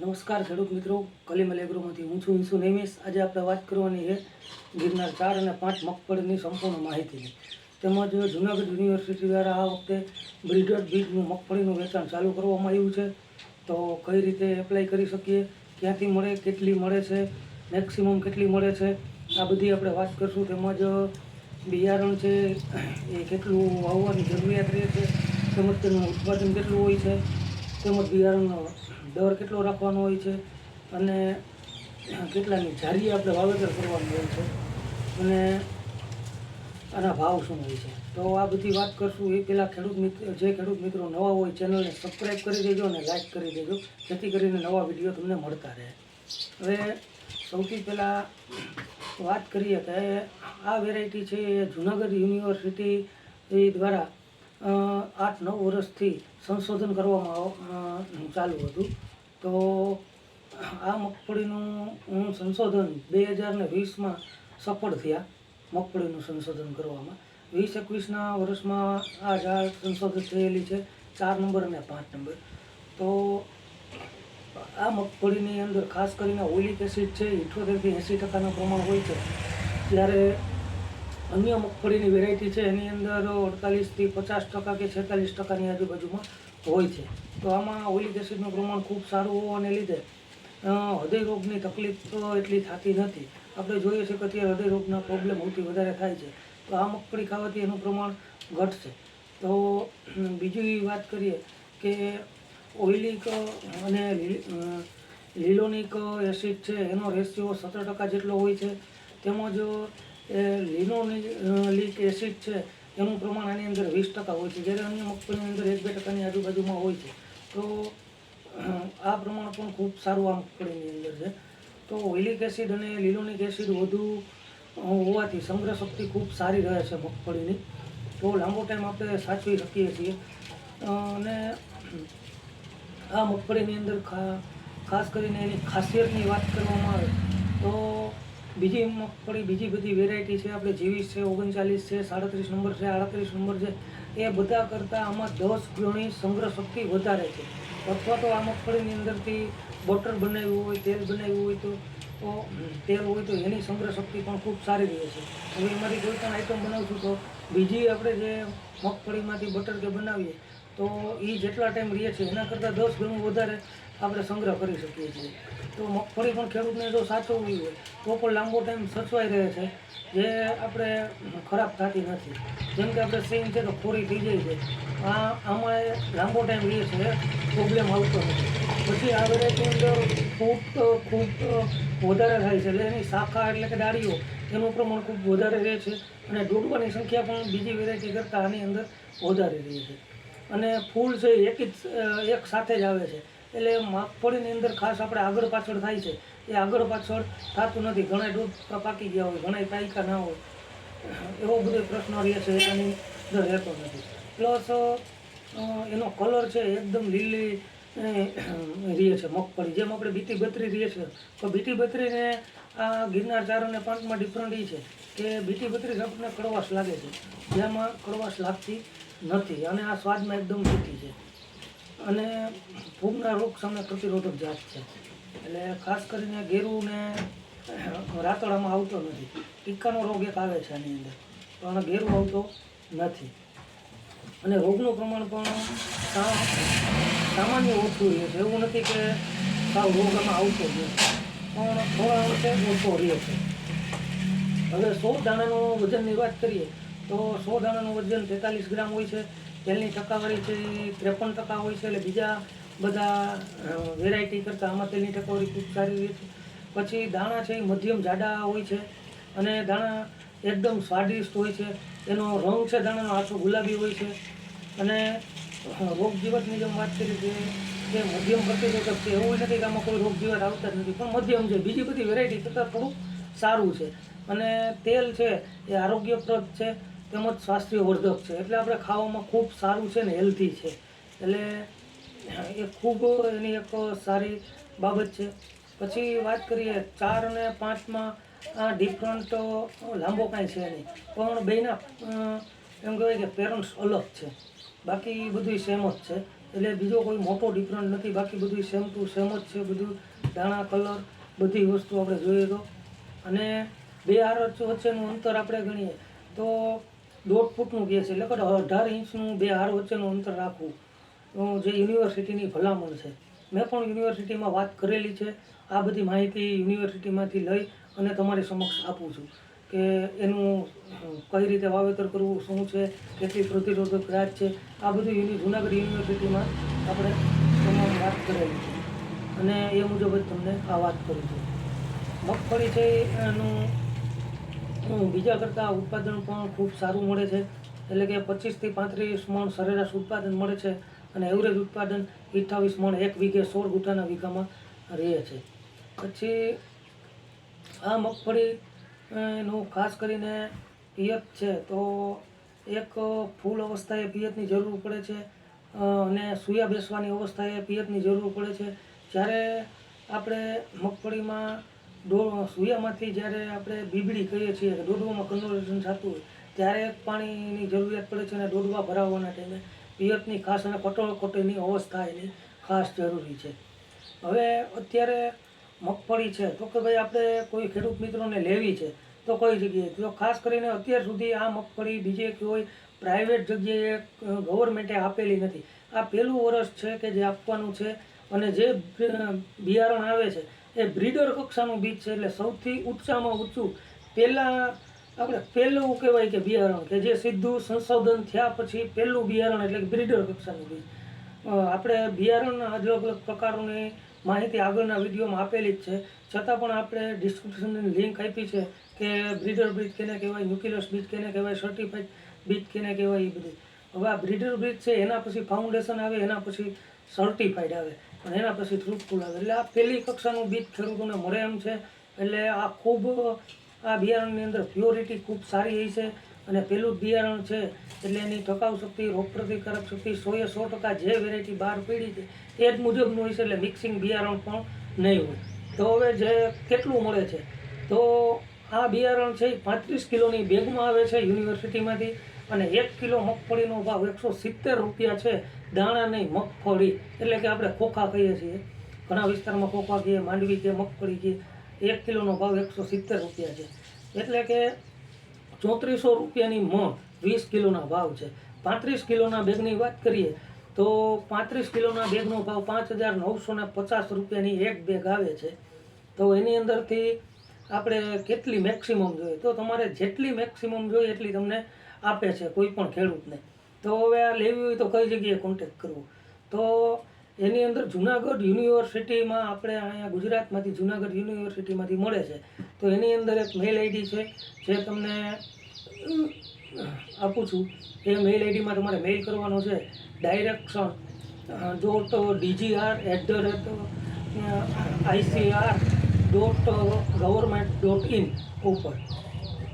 નમસ્કાર ખેડૂત મિત્રો કલીમલ એગ્રોમાંથી હું છું ઇન્સુ નેમિસ. આજે આપણે વાત કરવાની છે ગિરનાર ચાર અને પાંચ મગફળીની સંપૂર્ણ માહિતી. તેમજ જૂનાગઢ યુનિવર્સિટી દ્વારા આ વખતે બ્રિડર બીજનું મગફળીનું વેચાણ ચાલુ કરવામાં આવ્યું છે. તો કઈ રીતે એપ્લાય કરી શકીએ? ક્યાંથી મળે? કેટલી મળે છે? મેક્સિમમ કેટલી મળે છે? આ બધી આપણે વાત કરીશું. તેમજ બિયારણ છે, એ કેટલું વાવવાની જરૂરિયાત રહે છે? તેમજ તેનું ઉત્પાદન કેટલું હોય છે? તેમજ બિયારણનો દર કેટલો રાખવાનો હોય છે અને કેટલાની જારી આપણે વાવેતર કરવાનું હોય છે અને આના ભાવ શું હોય છે. તો આ બધી વાત કરશું. એ પહેલાં ખેડૂત મિત્ર જે ખેડૂત મિત્રો નવા હોય ચેનલને સબસ્ક્રાઈબ કરી દેજો અને લાઈક કરી દેજો. જેથી કરીને નવા વીડિયો તમને મળતા રહે. હવે સૌથી પહેલાં વાત કરીએ કે આ વેરાયટી છે એ જુનાગઢ યુનિવર્સિટી દ્વારા આઠ, નવ વર્ષથી સંશોધન કરવામાં ચાલુ હતું. તો આ મગફળીનું સંશોધન બે હજાર ને વીસમાં સફળ થયા, મગફળીનું સંશોધન કરવામાં. વીસ, એકવીસના વર્ષમાં આ ઝાડ સંશોધન થયેલી છે, ચાર નંબર અને પાંચ નંબર. તો આ મગફળીની અંદર ખાસ કરીને ઓઇલિક એસિડ છે ઇઠોતેરથી એંસી ટકાનું પ્રમાણ હોય છે. જ્યારે અન્ય મગફળીની વેરાયટી છે, એની અંદર અડતાલીસથી પચાસ ટકા કે છેતાલીસ ટકાની આજુબાજુમાં હોય છે. તો આમાં ઓઇલિક એસિડનું પ્રમાણ ખૂબ સારું હોવાને લીધે હૃદયરોગની હૃદય રોગની તકલીફ એટલી થતી નથી. આપણે જોઈએ છીએ કે અત્યારે હૃદય રોગના પ્રોબ્લેમ સૌથી વધારે થાય છે. તો આ મગફળી ખાવાથી એનું પ્રમાણ ઘટશે. તો બીજી વાત કરીએ કે ઓઇલિક અને લીલોનિક એસિડ છે, એનો રેશિયો સત્તર ટકા જેટલો હોય છે. તેમજ એ લીનોલિક એસિડ છે, એનું પ્રમાણ આની અંદર વીસ ટકા હોય છે. જ્યારે અન્ય મગફળીની અંદર એક, બે ટકાની આજુબાજુમાં હોય છે. તો આ પ્રમાણ પણ ખૂબ સારું આ મગફળીની અંદર છે. તો ઓઇલિક એસિડ અને લીલોનિક એસિડ વધુ હોવાથી સંગ્રહ શક્તિ ખૂબ સારી રહે છે મગફળીની. તો લાંબો ટાઈમ આપણે સાચવી શકીએ છીએ. અને આ મગફળીની અંદર ખાસ કરીને એની ખાસિયતની વાત કરવામાં આવે, તો બીજી મગફળી બીજી બધી વેરાયટી છે. આપણે જેવીસ છે, ઓગણચાલીસ છે, સાડત્રીસ નંબર છે, આડત્રીસ નંબર છે. એ બધા કરતાં આમાં દસ ગણી સંગ્રહ શક્તિ વધારે છે. અથવા તો આ મગફળીની અંદરથી બટર બનાવ્યું હોય, તેલ બનાવ્યું હોય તો તેલ હોય તો એની સંગ્રહ શક્તિ પણ ખૂબ સારી રહે છે. હવે એમાંથી કોઈ પણ આઈટમ બનાવશું તો બીજી આપણે જે મગફળીમાંથી બટર કે બનાવીએ, તો એ જેટલા ટાઈમ રહે છે, એના કરતાં દસ ગણું વધારે આપણે સંગ્રહ કરી શકીએ છીએ. તો મગફળી પણ ખેડૂતને જો સાચવવી હોય, તો પણ લાંબો ટાઈમ સચવાઈ રહે છે. જે આપણે ખરાબ થતી નથી. જેમ કે આપણે સિંગ છે તો ખોરી થઈ જાય છે. આ, આમાં લાંબો ટાઈમ રહે છે પ્રોબ્લેમ આવતો નથી. પછી આ વેરાયટી અંદર ફૂટ ખૂબ વધારે થાય છે. એટલે એની શાખા એટલે કે ડાળીઓ, એનું પ્રમાણ ખૂબ વધારે રહે છે અને ડૂબવાની સંખ્યા પણ બીજી વેરાયટી કરતાં આની અંદર વધારે રહે છે. અને ફૂલ છે એક જ, એક સાથે જ આવે છે. એટલે મગફળીની અંદર ખાસ આપણે આગળ પાછળ થાય છે. એ આગળ પાછળ થતું નથી. ઘણા દૂધ પાકી ગયા હોય ઘણા પાયકા ના હોય. એવો બધો પ્રશ્ન રહે છે, એની અંદર રહેતો નથી. પ્લસ એનો કલર છે એકદમ લીલી રહે છે મગફળી. જેમ આપણે બીટી બત્રી રહીએ છે તો બીટી બત્રીને આ ગિરનાર ચાર અને પાંચમાં ડિફરન્ટ એ છે કે બીટી બત્રી આપણને કડવાશ લાગે છે. જેમાં કડવાશ લાગતી નથી અને આ સ્વાદમાં એકદમ મીઠી છે. અને ફૂગના રોગ સામે પ્રતિરોધક જાત છે. એટલે ખાસ કરીને ગેરુને રાતડામાં આવતો નથી. ટીકાનો રોગ એક આવે છે આની અંદર, પણ ગેરું આવતો નથી. અને રોગનું પ્રમાણ પણ સામાન્ય ઓછું રહે છે. એવું નથી કે સાવ રોગ આમાં આવતો જ પણ થોડા અંશે ઓછો રહે છે. હવે સો દાણાનું વજનની વાત કરીએ, તો સો દાણાનું વજન તેતાલીસ ગ્રામ હોય છે. તેલની ટકાવારી છે એ ત્રેપન ટકા હોય છે એટલે બીજા બધા વેરાયટી કરતાં આમાં તેલની ટકાવારી ખૂબ સારી રહે છે. પછી દાણા છે એ મધ્યમ જાડા હોય છે અને દાણા એકદમ સ્વાદિષ્ટ હોય છે. એનો રંગ છે દાણાનો આછો ગુલાબી હોય છે. અને રોગ જીવતની જેમ વાત કરી કે મધ્યમ પ્રતિરોધક છે એવું નથી કે આમાં કોઈ રોગ જીવત આવતા જ નથી, પણ મધ્યમ છે. બીજી બધી વેરાયટી કરતાં થોડુંક સારું છે. અને તેલ છે એ આરોગ્યપ્રદ છે. તેમજ સ્વાસ્થ્યવર્ધક છે. એટલે આપણે ખાવામાં ખૂબ સારું છે ને હેલ્ધી છે. એટલે એ ખૂબ એની એક સારી બાબત છે. પછી વાત કરીએ ચાર અને પાંચમાં આ ડિફરન્ટ લાંબો કાંઈ છે નહીં. પણ બેના એમ કહેવાય કે પેરેન્ટ્સ અલગ છે. બાકી બધું સેમ જ છે. એટલે બીજો કોઈ મોટો ડિફરન્ટ નથી. બાકી બધું સેમ ટુ સેમ જ છે. બધું દાણા કલર બધી વસ્તુ આપણે જોઈએ તો. અને બે હાર વચ્ચેનું અંતર આપણે ગણીએ તો દોઢ ફૂટનું ગેસ એટલે કે અઢાર ઇંચનું બે હાર વચ્ચેનું અંતર રાખવું. જે યુનિવર્સિટીની ભલામણ છે. મેં પણ યુનિવર્સિટીમાં વાત કરેલી છે. આ બધી માહિતી યુનિવર્સિટીમાંથી લઈ અને તમારી સમક્ષ આપું છું કે એનું કઈ રીતે વાવેતર કરવું, શું છે, કેટલી પ્રતિરોધક રાત છે. આ બધું યુનિ, જુનાગઢ યુનિવર્સિટીમાં આપણે તમામ વાત કરેલી છે. અને એ મુજબ જ તમને આ વાત કરું છું. મગફળી છે એનું બીજા કરતાં ઉત્પાદન પણ ખૂબ સારું મળે છે. એટલે કે પચીસથી પાંત્રીસ મણ સરેરાશ ઉત્પાદન મળે છે અને એવરેજ ઉત્પાદન અઠ્ઠાવીસ મણ એક વીઘે સોળ ગુઠાના વીઘામાં રહે છે. પછી આ મગફળી નું ખાસ કરીને પિયત છે તો એક ફૂલ અવસ્થાએ પિયતની જરૂર પડે છે અને સૂયા બેસવાની અવસ્થાએ પિયતની જરૂર પડે છે. જ્યારે આપણે મગફળીમાં ડો સૂયામાંથી જ્યારે આપણે બીબડી કહીએ છીએ કે ડોડવામાં કન્વર્ઝન થતું હોય, ત્યારે પાણીની જરૂરિયાત પડે છે અને ડોડવા ભરાવવાના ટાઈમે પિયતની ખાસ અને કટોકટીની અવસ્થા એની ખાસ જરૂરી છે. હવે અત્યારે મગફળી છે, તો કે ભાઈ આપણે કોઈ ખેડૂત મિત્રોને લેવી છે, તો કઈ જગ્યાએ. તો ખાસ કરીને અત્યાર સુધી આ મગફળી બીજે કોઈ પ્રાઇવેટ જગ્યાએ ગવર્મેન્ટે આપેલી નથી. આ પહેલું વર્ષ છે કે જે આપવાનું છે અને જે બિયારણ આવે છે એ બ્રીડર કક્ષાનું બીજ છે એટલે સૌથી ઊંચામાં ઊંચું પહેલાં આપણે પહેલું કહેવાય કે બિયારણ કે જે સીધું સંશોધન થયા પછી પહેલું બિયારણ એટલે બ્રિડર કક્ષાનું બીજ. આપણે બિયારણના અલગ અલગ પ્રકારોની માહિતી આગળના વિડીયોમાં આપેલી જ છે. છતાં પણ આપણે ડિસ્ક્રિપ્શનની લિંક આપી છે કે બ્રીડર બ્રિજ કેને કહેવાય ન્યુક્લિયસ બીજ કેને કહેવાય સર્ટિફાઈડ બીજ કેને કહેવાય, એ બધી. હવે આ બ્રીડર બ્રિજ છે, એના પછી ફાઉન્ડેશન આવે, એના પછી સર્ટિફાઈડ આવે. અને એના પછી ટ્રુથફુલ આવે એટલે આ પહેલી કક્ષાનું બીજ ખેડૂતોને મળે એમ છે. એટલે આ ખૂબ, આ બિયારણની અંદર પ્યોરિટી ખૂબ સારી હોય છે. અને પેલું બિયારણ છે, એટલે એની ટકાઉ શક્તિ, રોગ પ્રતિકારક શક્તિ સોએ સો ટકા જે વેરાયટી બહાર પડી છે એ જ મુજબનું હોય છે. એટલે મિક્સિંગ બિયારણ પણ નહીં હોય. તો હવે જે કેટલું મળે છે? તો આ બિયારણ છે એ પાંત્રીસ કિલોની બેગમાં આવે છે યુનિવર્સિટીમાંથી. અને એક કિલો મગફળીનો ભાવ એકસો સિત્તેર રૂપિયા છે, દાણા નહીં, મગફળી. એટલે કે આપણે ખોખા કહીએ છીએ. ઘણા વિસ્તારમાં ખોખા કહીએ, માંડવી કે મગફળી કહીએ. એક કિલોનો ભાવ એકસો સિત્તેર રૂપિયા છે. એટલે કે ચોત્રીસો રૂપિયાની મણ વીસ કિલોના ભાવ છે. પાંત્રીસ કિલોના બેગની વાત કરીએ, તો પાંત્રીસ કિલોના બેગનો ભાવ પાંચ હજાર નવસો ને પચાસ રૂપિયાની એક બેગ આવે છે. તો એની અંદરથી આપણે કેટલી મેક્સિમમ જોઈએ? તો તમારે જેટલી મેક્સિમમ જોઈએ એટલી તમને આપે છે, કોઈ પણ ખેડૂતને. તો હવે આ લેવી હોય તો કઈ જગ્યાએ કોન્ટેક્ટ કરવો? તો એની અંદર જુનાગઢ યુનિવર્સિટીમાં આપણે અહીંયા ગુજરાતમાંથી જુનાગઢ યુનિવર્સિટીમાંથી મળે છે. તો એની અંદર એક મેલ આઈડી છે, જે તમને આપું છું. એ મેલ આઈડીમાં તમારે મેલ કરવાનો છે. Direction dot DGR at the rate ICR dot government dot in ઉપર.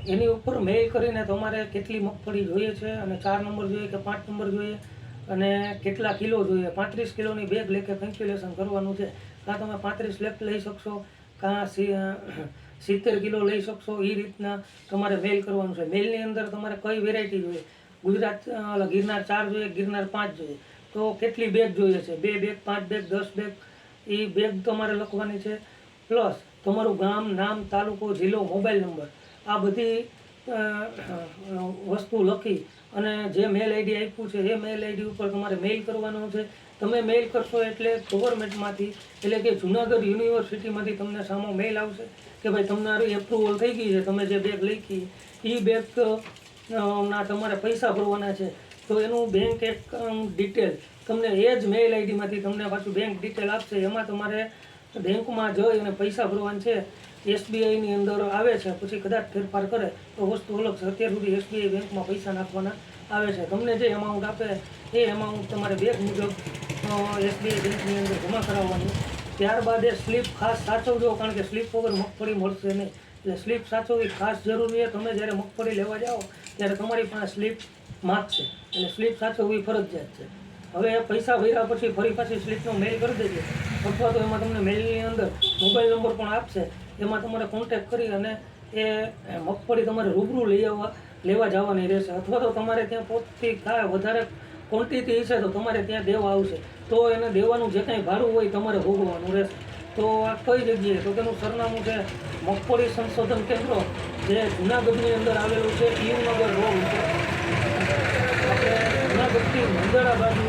એની ઉપર મેઇલ કરીને તમારે કેટલી મગફળી જોઈએ છે અને ચાર નંબર જોઈએ કે પાંચ નંબર જોઈએ અને કેટલા કિલો જોઈએ. પાંત્રીસ કિલોની બેગ લેખે કેલ્ક્યુલેશન કરવાનું છે. કાં તમે પાંત્રીસ લેખ લઈ શકશો, કાં સિત્તેર કિલો લઈ શકશો એ રીતના તમારે મેલ કરવાનું છે. મેલની અંદર તમારે કઈ વેરાયટી જોઈએ? ગુજરાત ગિરનાર ચાર જોઈએ, ગિરનાર પાંચ જોઈએ. તો કેટલી બેગ જોઈએ છે? બે બેગ પાંચ બેગ દસ બેગ એ બેગ તમારે લખવાની છે. પ્લસ તમારું ગામ, નામ, તાલુકો, જિલ્લો મોબાઈલ નંબર આ બધી વસ્તુ લખી અને જે મેલ આઈડી આપ્યું છે, એ મેલ આઈડી ઉપર તમારે મેલ કરવાનો છે. તમે મેલ કરશો એટલે ગવર્મેન્ટમાંથી એટલે કે જુનાગઢ યુનિવર્સિટીમાંથી તમને સામો મેલ આવશે કે ભાઈ તમારી એપ્રુવલ થઈ ગઈ છે, તમે જે બેગ લખી એ બેગ ના તમારે પૈસા ભરવાના છે. તો એનું બેંક એકાઉન્ટ ડિટેલ તમને એ જ મેલ આઈડીમાંથી તમને પાછું બેંક ડિટેલ આપશે. એમાં તમારે બેંકમાં જઈ અને પૈસા ભરવાના છે. એસબીઆઈની અંદર આવે છે, પછી કદાચ ફેરફાર કરે, તો વસ્તુ અલગ છે. અત્યાર સુધી એસબીઆઈ બેંકમાં પૈસા નાખવાના આવે છે. તમને જે એમાઉન્ટ આપે, એ એમાઉન્ટ તમારે બેંક મુજબ એસબીઆઈ બેંકની અંદર જમા કરાવવાની. ત્યારબાદ એ સ્લીપ ખાસ સાચવજો, કારણ કે સ્લીપ વગર મગફળી મળશે નહીં. એટલે સ્લીપ સાચવવી ખાસ જરૂરી છે. તમે જ્યારે મગફળી લેવા જાઓ, ત્યારે તમારી પાસે સ્લીપ માગશે એટલે સ્લીપ સાચવવી ફરજિયાત છે. હવે પૈસા ભર્યા પછી ફરી પાછી સ્લીપનો મેલ કરી દેજો. અથવા તો એમાં તમને મેલની અંદર મોબાઈલ નંબર પણ આપશે. એમાં તમારે કોન્ટેક કરી અને એ મગફળી તમારે રૂબરૂ લઈ આવવા, લેવા જવાની રહેશે. અથવા તો તમારે ત્યાં પોતથી કાંઈ વધારે ક્વોન્ટિટી હશે તો તમારે ત્યાં દેવા આવશે. તો એને દેવાનું જે કાંઈ ભાડું હોય તમારે ભોગવવાનું રહેશે. તો આ કઈ જગ્યાએ? તો તેનું સરનામું છે મગફળી સંશોધન કેન્દ્ર, જે જુનાગઢની અંદર આવેલું છે ઈવનગર રોડ ઉપર. જુનાગઢથી મંદરા બાજુ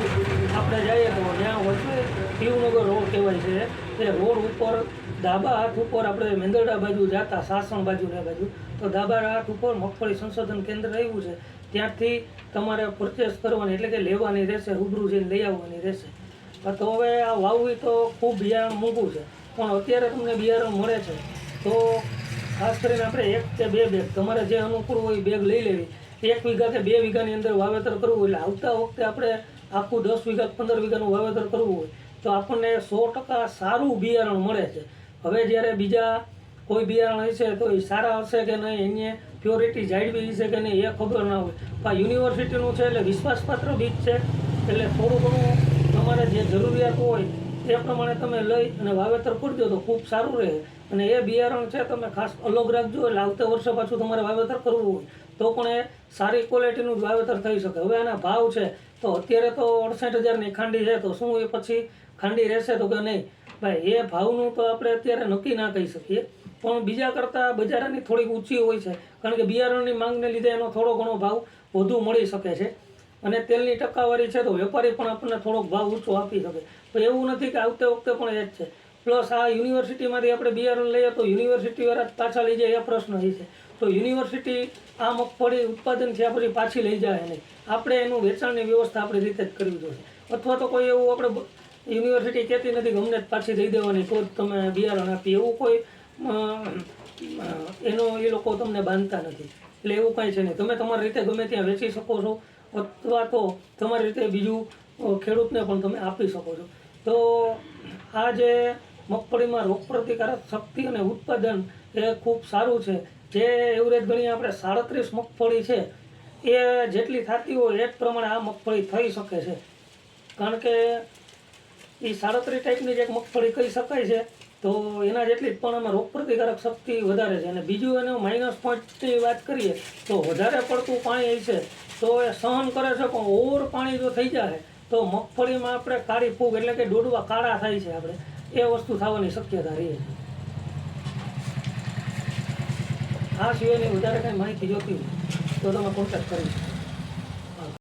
આપણે જઈએ તો ત્યાં વચ્ચે શિવનગર રોડ કહેવાય છે. તે રોડ ઉપર ડાબા હાથ ઉપર આપણે મેંદરડા બાજુ જતા, સાસણ બાજુ ને બાજુ, તો ડાબા હાથ ઉપર મગફળી સંશોધન કેન્દ્ર આવ્યું છે. ત્યાંથી તમારે પરચેસ કરવાની, એટલે કે લેવાની રહેશે, રૂબરૂ જઈને લઈ આવવાની રહેશે. તો હવે આ વાવવી તો ખૂબ બિયારણ મોંઘું છે, પણ અત્યારે તમને બિયારણ મળે છે. તો ખાસ કરીને આપણે એક કે બે બેગ તમારે જે અનુકૂળ હોય બેગ લઈ લેવી. એક વીઘા કે બે વીઘાની અંદર વાવેતર કરવું એટલે આવતા વખતે આપણે આખું દસ વીઘા પંદર વીઘાનું વાવેતર કરવું હોય, તો આપણને સો ટકા સારું બિયારણ મળે છે. હવે જ્યારે બીજા કોઈ બિયારણ હશે તો એ સારા હશે કે નહીં? એની પ્યોરિટી જાળવી હશે કે નહીં? એ ખબર ના હોય. આ યુનિવર્સિટીનું છે એટલે વિશ્વાસપાત્ર બીજ છે. એટલે થોડું ઘણું તમારે જે જરૂરિયાત હોય એ પ્રમાણે તમે લઈ અને વાવેતર કરજો તો ખૂબ સારું રહે. અને એ બિયારણ છે તમે ખાસ અલગ રાખજો. એટલે આવતા વર્ષે પાછું તમારે વાવેતર કરવું હોય તો પણ એ સારી ક્વોલિટીનું જ વાવેતર થઈ શકે. હવે આના ભાવ છે. તો અત્યારે તો અડસઠ હજારની ખાંડી છે. તો શું એ પછી ખાંડી રહેશે તો કે નહીં? ભાઈ, એ ભાવનું તો આપણે અત્યારે નક્કી ના કહી શકીએ. પણ બીજા કરતાં બજારની થોડીક ઊંચી હોય છે. કારણ કે બિયારણની માંગને લીધે એનો થોડો ઘણો ભાવ વધુ મળી શકે છે. અને તેલની ટકાવારી છે તો વેપારી પણ આપણને થોડોક ભાવ ઊંચો આપી શકે. પણ એવું નથી કે આવતે વખતે પણ એ જ છે. પ્લસ આ યુનિવર્સિટીમાંથી આપણે બિયારણ લઈએ તો યુનિવર્સિટીવાળા પાછા લઈ જાય, એ પ્રશ્ન એ છે. તો યુનિવર્સિટી આ મગફળી ઉત્પાદન થયા પછી પાછી લઈ જાય નહીં. આપણે એનું વેચાણની વ્યવસ્થા આપણી રીતે જ કરવી જોઈએ અથવા તો કોઈ એવું આપણે યુનિવર્સિટી કહેતી નથી કે પાછી દઈ દેવાની, તો તમે બિયારણ આપી. એવું કોઈ એનો એ લોકો તમને બાંધતા નથી. એટલે એવું કાંઈ છે નહીં. તમે તમારી રીતે ગમે ત્યાં વેચી શકો છો, અથવા તો તમારી રીતે બીજું ખેડૂતને પણ તમે આપી શકો છો. તો આ જે મગફળીમાં રોગ પ્રતિકારક શક્તિ અને ઉત્પાદન એ ખૂબ સારું છે. જે એવરેજ ગણીએ આપણે સાડત્રીસ મગફળી છે, એ જેટલી થતી હોય એ જ પ્રમાણે આ મગફળી થઈ શકે છે. કારણ કે એ સાડત્રીસ ટાઈપની જે મગફળી કહી શકાય છે. તો એના જેટલી પણ એમાં રોગ પ્રતિકારક શક્તિ વધારે છે. અને બીજું એનું માઇનસ પોઈન્ટની વાત કરીએ, તો વધારે પડતું પાણી છે. તો એ સહન કરે છે, પણ ઓવર પાણી જો થઈ જાય, તો મગફળીમાં આપણે કાળી ફૂગ એટલે કે ડોડવા કાળા થાય છે આપણે. એ વસ્તુ થવાની શક્યતા રહે છે. આ સિવાયની વધારે કાંઈ માહિતી જોતી હોય તો તમે કોન્ટેક્ટ કરી શકો.